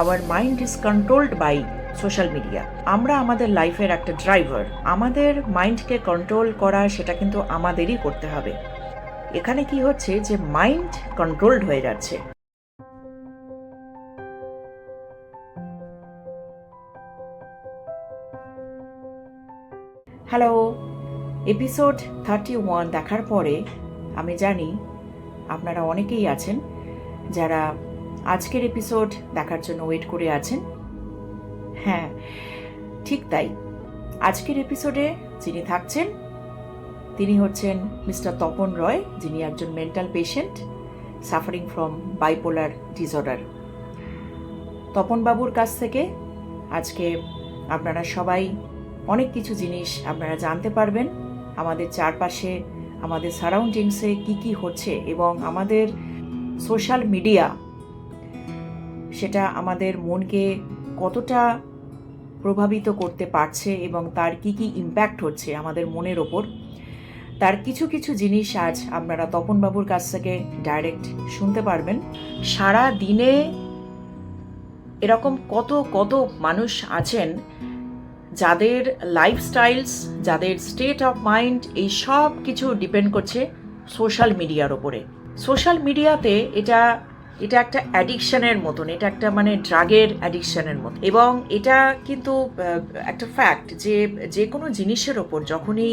Our mind is controlled by social media আমরা আমাদের লাইফের একটা ড্রাইভার আমাদের মাইন্ডকে কন্ট্রোল করা, সেটা কিন্তু আমাদেরই করতে হবে। এখানে কি হচ্ছে যে মাইন্ড কন্ট্রোলড হয়ে যাচ্ছে। হ্যালো এপিসোড থার্টি ওয়ান দেখার পরে, আমি জানি আপনারা অনেকেই আছেন যারা আজকের এপিসোড দেখার জন্য ওয়েট করে আছেন? হ্যাঁ ঠিক তাই। আজকের এপিসোডে যিনি থাকছেন, তিনি হচ্ছেন মিস্টার তপন রয়, যিনি একজন mental patient suffering from bipolar disorder তপনবাবুর কাছ থেকে আজকে আপনারা সবাই অনেক কিছু জিনিস আপনারা জানতে পারবেন। আমাদের চারপাশে, আমাদের সারাউন্ডিংসে কি কি হচ্ছে এবং আমাদের সোশ্যাল মিডিয়া সেটা আমাদের মনকে কতটা প্রভাবিত করতে পারছে এবং তার কি কি ইম্প্যাক্ট হচ্ছে আমাদের মনের ওপর। তার কিছু কিছু জিনিস আজ আপনারা তপনবাবুর কাছ থেকে ডাইরেক্ট শুনতে পারবেন। সারা দিনে এরকম কত কত মানুষ আছেন যাদের লাইফস্টাইলস যাদের স্টেট অফ মাইন্ড এই সব কিছু ডিপেন্ড করছে সোশ্যাল মিডিয়ার ওপরে। সোশ্যাল মিডিয়াতে এটা এটা একটা অ্যাডিকশনের মতন, এটা একটা মানে ড্রাগের অ্যাডিকশনের মতো। এবং এটা কিন্তু একটা ফ্যাক্ট যে যে কোনো জিনিসের ওপর যখনই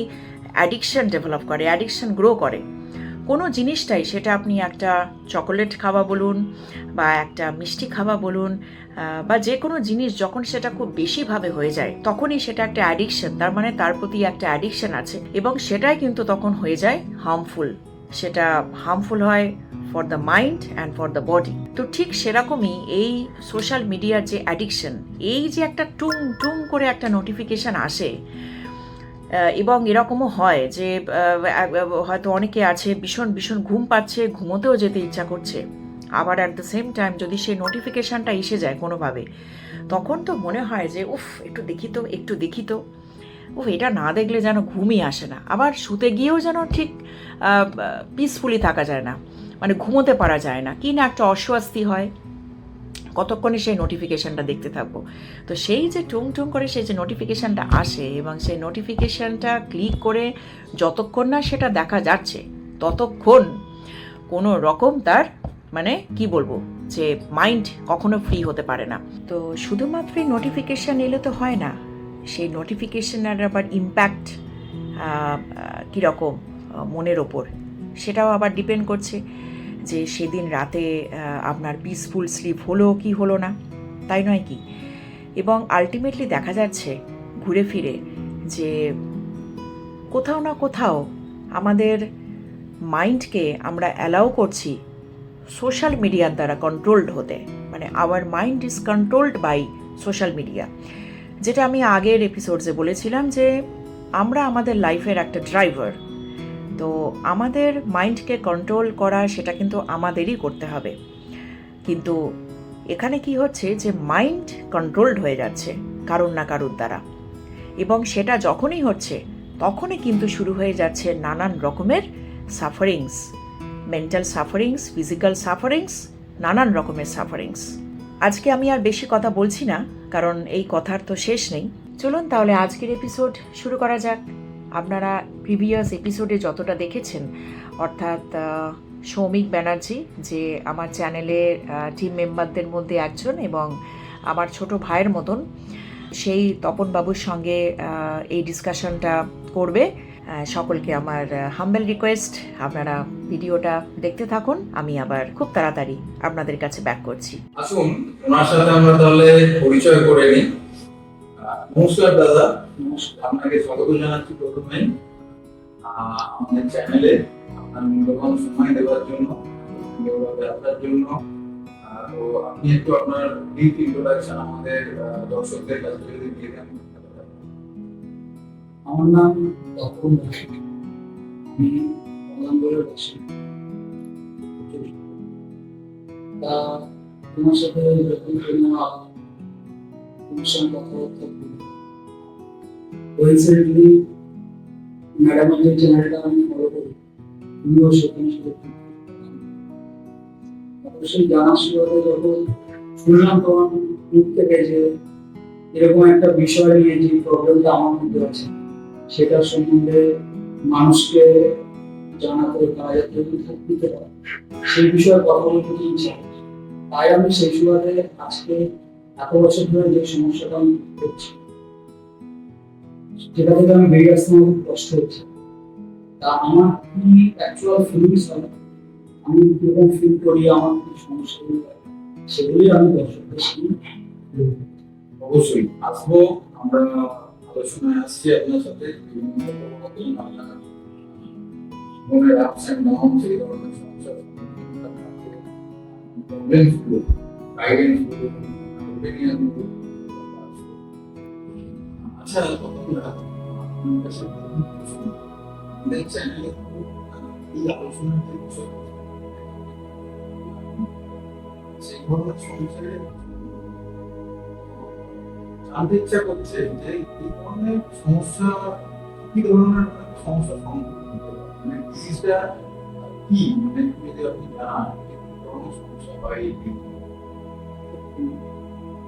অ্যাডিকশন ডেভেলপ করে অ্যাডিকশন গ্রো করে, কোনো জিনিসটাই, সেটা আপনি একটা চকোলেট খাওয়া বলুন বা একটা মিষ্টি খাওয়া বলুন বা যে কোনো জিনিস যখন সেটা খুব বেশিভাবে হয়ে যায়, তখনই সেটা একটা অ্যাডিকশন তার মানে তার প্রতি একটা অ্যাডিকশন আছে। এবং সেটাই কিন্তু তখন হয়ে যায় হার্মফুল সেটা হার্মফুল হয় for the mind and for the body তো ঠিক সেরকমই এই সোশ্যাল মিডিয়ার যে অ্যাডিকশন এই যে একটা টুং টুং করে একটা নোটিফিকেশন আসে এবং এরকমও হয় যে হয়তো অনেকে আছে, ভীষণ ভীষণ ঘুম পাচ্ছে, ঘুমোতেও যেতে ইচ্ছা করছে। আবার অ্যাট দ্য সেম টাইম যদি সেই নোটিফিকেশানটা এসে যায় কোনোভাবে, তখন তো মনে হয় যে, উফ, একটু দেখি তো, একটু দেখি তো। উফ, এটা না দেখলে যেন ঘুমই আসে না। আবার শুতে গিয়েও যেন ঠিক পিসফুলি থাকা যায় না। মানে ঘুমোতে পারা যায় না। কি না একটা অস্বস্তি হয়। কতক্ষণে সেই নোটিফিকেশানটা দেখতে থাকব। তো সেই যে টুং টুং করে সেই যে নোটিফিকেশানটা আসে এবং সেই নোটিফিকেশানটা ক্লিক করে যতক্ষণ না সেটা দেখা যাচ্ছে, ততক্ষণ কোনো রকম তার মানে কি বলব, যে মাইন্ড কখনো ফ্রি হতে পারে না। তো শুধুমাত্র নোটিফিকেশান এলে তো হয় না। সেই নোটিফিকেশানের আবার ইম্প্যাক্ট কীরকম মনের ওপর। সেটাও আবার ডিপেন্ড করছে যে সেদিন রাতে আপনার পিসফুল স্লিপ হলো কি হলো না, তাই নয় কি? এবং আলটিমেটলি দেখা যাচ্ছে ঘুরে ফিরে যে কোথাও না কোথাও আমাদের মাইন্ডকে আমরা অ্যালাউ করছি সোশ্যাল মিডিয়ার দ্বারা কন্ট্রোলড হতে। মানে our mind is controlled by social media যেটা আমি আগের এপিসোডসে বলেছিলাম যে আমরা আমাদের লাইফের একটা ড্রাইভার তো আমাদের মাইন্ডকে কন্ট্রোল করা সেটা কিন্তু আমাদেরই করতে হবে। কিন্তু এখানে কি হচ্ছে যে মাইন্ড কন্ট্রোলড হয়ে যাচ্ছে কারুর না কারুর দ্বারা। এবং সেটা যখনই হচ্ছে, তখনই কিন্তু শুরু হয়ে যাচ্ছে নানান রকমের sufferings mental sufferings physical sufferings নানান রকমের সাফারিংস আজকে আমি আর বেশি কথা বলছি না, কারণ এই কথার তো শেষ নেই। চলুন তাহলে আজকের এপিসোড শুরু করা যাক। আপনারা প্রিভিয়াস এপিসোডে যতটা দেখেছেন অর্থাৎ সৌমিক ব্যানার্জি যে আমার চ্যানেলের টিম মেম্বারদের মধ্যে একজন এবং আমার ছোট ভাইয়ের মতন সেই তপনবাবুর সঙ্গে এই ডিসকাশনটা করবে। সকলকে আমার হাম্বেল রিকোয়েস্ট আপনারা ভিডিওটা দেখতে থাকুন। আমি আবার খুব তাড়াতাড়ি আপনাদের কাছে ব্যাক করছি। আসুন ওনার সাথে আমরা তাহলে পরিচয় করে নিই। নমস্কার দাদা। নমস্কার। আপনাকে স্বাগত জানাচ্ছি প্রথমে। আমাদের চ্যানেলে আপনার মূল্যবান সময় দেওয়ার জন্য আসার জন্য তো আপনি একটু আপনার ব্রিফ ইন্ট্রোডাকশন আমাদের দর্শকদের কাছে যদি দিয়ে দেন। আমার নাম তপন আমি তা, তোমার সাথে যখন অনুষ্ঠান, কথাবার্তা রিসেন্টলি ম্যাডামের যে চ্যানেলটা আমি ফলো করি তুমিও সেখানে সাথে অবশ্যই জানার সুবাদে যখন শুনলাম তোমার দূর থেকে যে এরকম একটা বিষয় নিয়ে যে প্রবলেমটা আমার মধ্যে আছে, সেটা সম্বন্ধে মানুষকে জানাতে তারা যাতে উপকৃত হয় সেই বিষয়ে কথা বলতে ইচ্ছা তাই আমি সেই সুবাদে আজকে এত বছর ধরে যে সমস্যাটা আমি করছি যেটা থেকে আমি বেরিয়ে আসতে আমার খুব কষ্ট হচ্ছে। তা আমার কি অ্যাকচুয়াল ফিলিংস হয়? আমি কীরকম ফিল করি? আমার কি সমস্যাগুলো সেগুলি আমি দর্শকদের সামনে অবশ্যই। আসব। আমরা আলোচনায় আসছি আপনার সাথে। বিভিন্ন আমরা আপস সমস্যা প্রবলেমসগুলো গাইডেন্সগুলো জানতে ইচ্ছা করছে, যে এই ধরনের সমস্যা, কি ধরনের সমস্যা মানে ডিজিজটা কি মানে যদি আপনি জানান সমস্যা হয়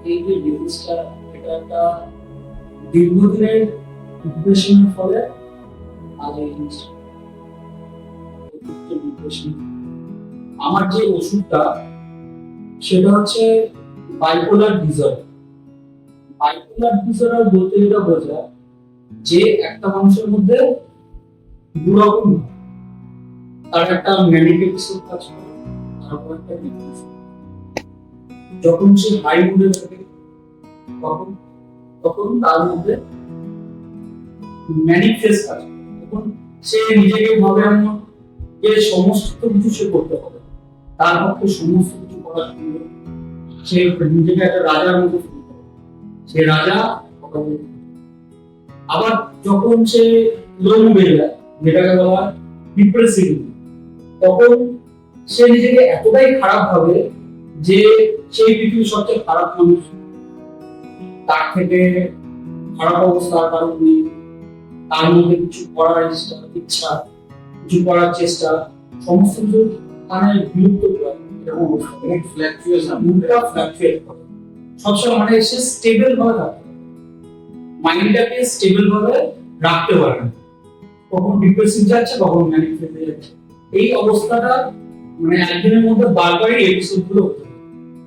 এই যে ডিজিজটা এটা একটা দীর্ঘদিনের ডিপ্রেশনের ফলে আজ এই আমার যে ওষুধটা, সেটা হচ্ছে বাইপোলার বাইপোলার বলতে যেটা যে একটা মানুষের মধ্যে দুরকম হয়। তার একটা ম্যানিক এপিসোড কাজ করে যখন সে হাই মুডে থাকে, তখন তখন তার মধ্যে ম্যানিফেস্ট আছে তখন সে নিজেকে ভাবে এমন যে সমস্ত কিছু সে করতে হবে তার পক্ষে সমস্ত কিছু করা সম্ভব সে নিজেকে একটা রাজার মতো সে রাজা। আবার যখন সে লো মুডে যায়, যেটাকে বলা হয় ডিপ্রেসিভ তখন সে নিজেকে এতটাই খারাপ ভাবে যে সেই পৃথিবীর সবচেয়ে খারাপ মানুষ। তার থেকে খারাপ অবস্থা আর কারণ নেই তার মধ্যে কিছু করার ইচ্ছা ইচ্ছা কিছু করার চেষ্টা সমস্ত কিছু মানে বিলুপ্ত করে এরকম অবস্থা। Mood মুডটা ফ্ল্যাকচুয়েট করে। সবসময় মানে সে স্টেবল ভাবে থাকতে মাইন্ডটাকে স্টেবল ভাবে রাখতে পারে না। কখন ডিপ্রেসিভ যাচ্ছে কখন ম্যানিক ফেজে যাচ্ছে। এই অবস্থাটা মানে একদিনের মধ্যে বারবারই এপিসোডগুলো হতে।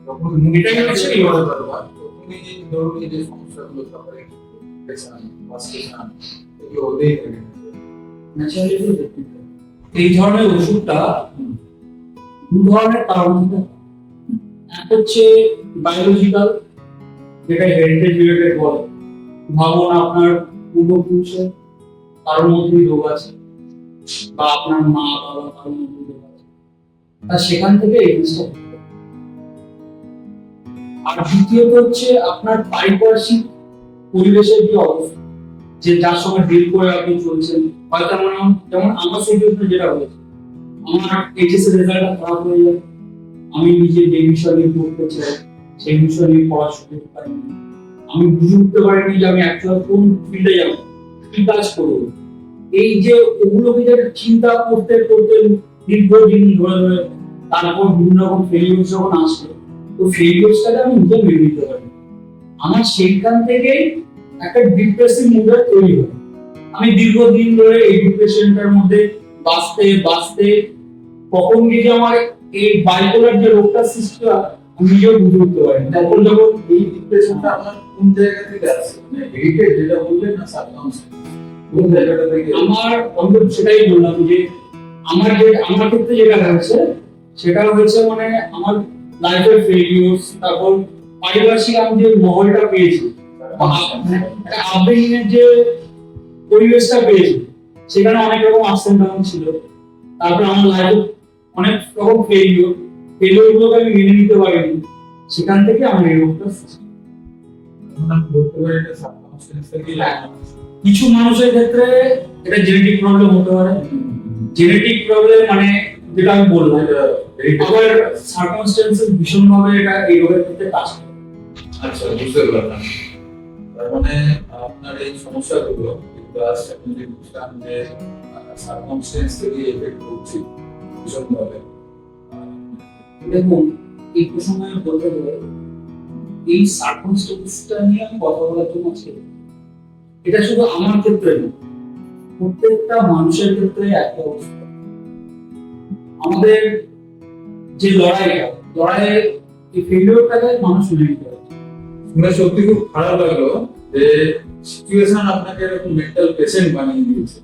যখন এটাই হচ্ছে এই বড় এই ধরনের ওষুধটা দু ধরনের কারণ এক হচ্ছে বায়োলজিক্যাল যেটা হেরিটেজ রিলেটেড বলে ভাবুন আপনার পূর্বপুরুষের কারোর মধ্যেই রোগ আছে, বা আপনার মা বাবা কারোর মধ্যে রোগ আছে তা সেখান থেকে এই জিনিসটা। আর দ্বিতীয়ত হচ্ছে আপনার পারিপার্শ্বিক পরিবেশের যে অবস্থা, যে যার সঙ্গে ডিল করে আপনি চলছেন, হয়তো মনে যেমন আমার সিচুয়েশনে যেটা হয়েছে, আমার এইচএস এর রেজাল্টটা খারাপ হয়ে যায়। আমি নিজে যে বিষয় নিয়ে পড়তে চাই, সেই বিষয় নিয়ে পড়াশোনা করতে পারিনি আমি বুঝে উঠতে পারিনি যে আমি অ্যাকচুয়াল কোন ফিল্ডে যাব, কি কাজ করব। এই যে ওগুলোকে যে চিন্তা করতে করতে দীর্ঘদিন ধরে ধরে তারপর বিভিন্ন রকম ফেলিউর্স যখন আসলো তো আমি নিজে মেনে নিতে পারি। আমার সেইখান থেকেই একটা ডিপ্রেসিভ তৈরি আমি দীর্ঘদিন ধরে এই ডিপ্রেশনটার মধ্যে বাঁচতে বাঁচতে কখন গিয়ে আমার এই বাইপোলার যে রোগটা সৃষ্টি হয়, আমি নিজেও বুঝে উঠতে পারি তখন যখন এই ডিপ্রেশনটা কোন জায়গা থেকে আসছে? মানে যেটা বললেন না কোন জায়গাটা থেকে? আমার সেটাই বললাম যে, আমার যে, আমার ক্ষেত্রে যেটা হয়েছে, সেটা হয়েছে মানে আমার লাইফের ফেলিউরস তারপর পারিপার্শ্বিক আমি যে মহলটা পেয়েছি আপব্রিঙ্গিং যে পরিবেশটা পেয়েছি সেখানে অনেক রকম আপস এন্ড ডাউন ছিল। তারপর আমার লাইফে অনেক রকম ফেলিওর ফেলিওর গুলোকে আমি মেনে নিতে পারিনি। সেখান থেকে আমার থেকে কিছু মানুষের ক্ষেত্রে এটা জেনেটিক প্রবলেম হতে পারে। জেনেটিক প্রবলেম মানে যেটা আমি বললাম আবার সার্কামস্টেন্সেস ভীষণভাবে এটা এই রোগের ক্ষেত্রে কাজ করে। আচ্ছা বুঝতে পারলাম। তার মানে আপনার এই সমস্যাগুলো যেগুলো আপনি যে বুঝলাম যে সার্কামস্টেন্স থেকে এফেক্ট করছে ভীষণভাবে দেখুন এই প্রসঙ্গে আমি বলতে গেলে এই সার্কমস্টেন্সটা নিয়ে আমি কথা বলার জন্য আজকে এটা শুধু আমার ক্ষেত্রে না প্রত্যেকটা মানুষের ক্ষেত্রে একটা অবস্থা। আমাদের যে লড়াইটা লড়াইয়ে এই ফেলিওরটাকে মানুষ মেনে নিতে পারে। শুনে সত্যি খুব খারাপ লাগল যে সিচুয়েশন আপনাকে এরকম মেন্টাল পেশেন্ট বানিয়ে দিয়েছে।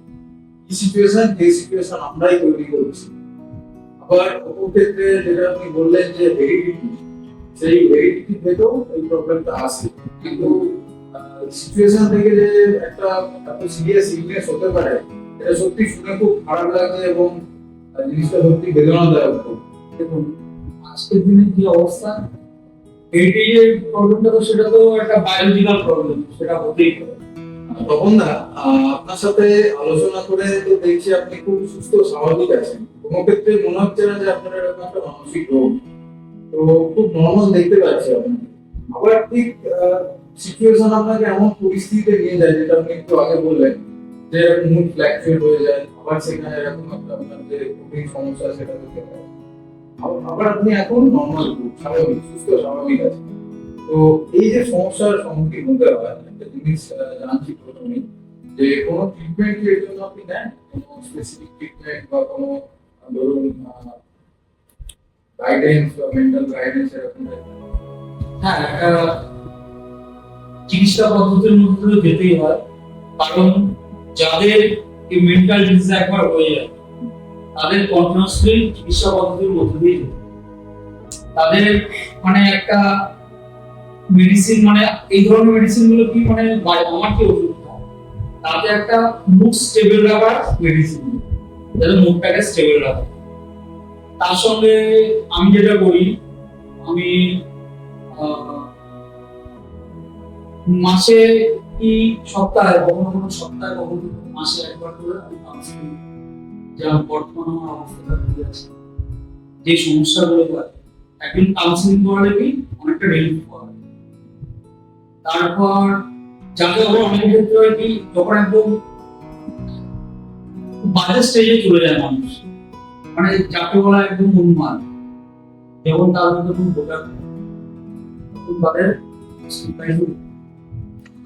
কি সিচুয়েশন এই সিচুয়েশন আমরাই তৈরি করছি। আবার অপর ক্ষেত্রে যেটা আপনি বললেন যে হেরিডিটি সেই হেরিডিটি থেকেও এই প্রবলেমটা আসে। কিন্তু সিচুয়েশন থেকে যে একটা এত সিরিয়াস ইলনেস হতে পারে, এটা সত্যি শুনে খুব খারাপ লাগছে এবং জিনিসটা সত্যি বেদনাদায়ক দেখুন আজকের দিনে যে অবস্থা? হেরিটেজের প্রবলেমটা তো সেটা তো একটা বায়োলজিক্যাল প্রবলেম সেটা হতেই পারে। তপন দা আপনার সাথে আলোচনা করে তো দেখছি আপনি খুব সুস্থ স্বাভাবিক আছেন। কোনো ক্ষেত্রে মনে হচ্ছে না যে আপনার এরকম একটা মানসিক রোগ। তো খুব নর্মাল দেখতে পাচ্ছি আপনাকে আবার ঠিক সিচুয়েশন আপনাকে এমন পরিস্থিতিতে নিয়ে যায় যেটা আপনি একটু আগে বললেন। যে মুড ফ্ল্যাকচুয়েট হয়ে যায়, আবার সেখানে এরকম একটা আপনার যে কঠিন সমস্যা সেটা দেখতে পায় আবার- আপনি এখন নর্মাল স্বাভাবিক, সুস্থ, স্বাভাবিক আছেন। তো এই যে সমস্যার সম্মুখীন হতে হয়, একটা জিনিস জানছি প্রথমেই যে কোনো ট্রিটমেন্ট এর জন্য আপনি নেন কোনো স্পেসিফিক ট্রিটমেন্ট বা কোনো ধরুন গাইডেন্স বা মেন্টাল গাইডেন্স এরকম হ্যাঁ একটা চিকিৎসা পদ্ধতির মধ্যে যেতেই হয়। কারণ যাদের মেন্টাল ডিজিজ একবার হয়ে যায়, তাদের কন্টিনিউসলি চিকিৎসা পদ্ধতির মধ্যে দিয়ে তাদের মানে একটা মেডিসিন মানে এই ধরনের মেডিসিনগুলো কি মানে আমার কি ওষুধ তাতে একটা মুড স্টেবল রাখার মেডিসিন যাতে মুডটাকে স্টেবল রাখা। তার সঙ্গে আমি যেটা করি, আমি মাসে কি সপ্তাহে কখনো কখনো সপ্তাহে কখনো মাসে একবার করে আমি কাউন্সিলিং যা বর্তমান আমার অবস্থাটা কি আছে। যে সমস্যাগুলো হয়, একদিন কাউন্সিলিং করালে কি অনেকটা রিলিফ পাওয়া তারপর যাকে আবার অনেক ক্ষেত্রে হয় কি, যখন একদম বাজে স্টেজে চলে যায় মানুষ মানে যাকে বলা একদম উন্মাদ এবং তার মধ্যে কোনো বোঝার তাদের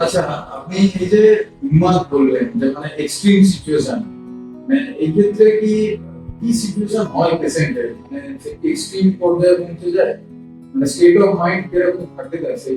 আচ্ছা আপনি এই যে উন্মাদ বললেন, যে মানে এক্সট্রিম সিচুয়েশন মানে এই ক্ষেত্রে কি কি সিচুয়েশন হয় পেশেন্টের মানে এক্সট্রিম পর্যায়ে পৌঁছে যায়? মানে স্টেট অফ মাইন্ড কীরকম থাকতে পারে সেই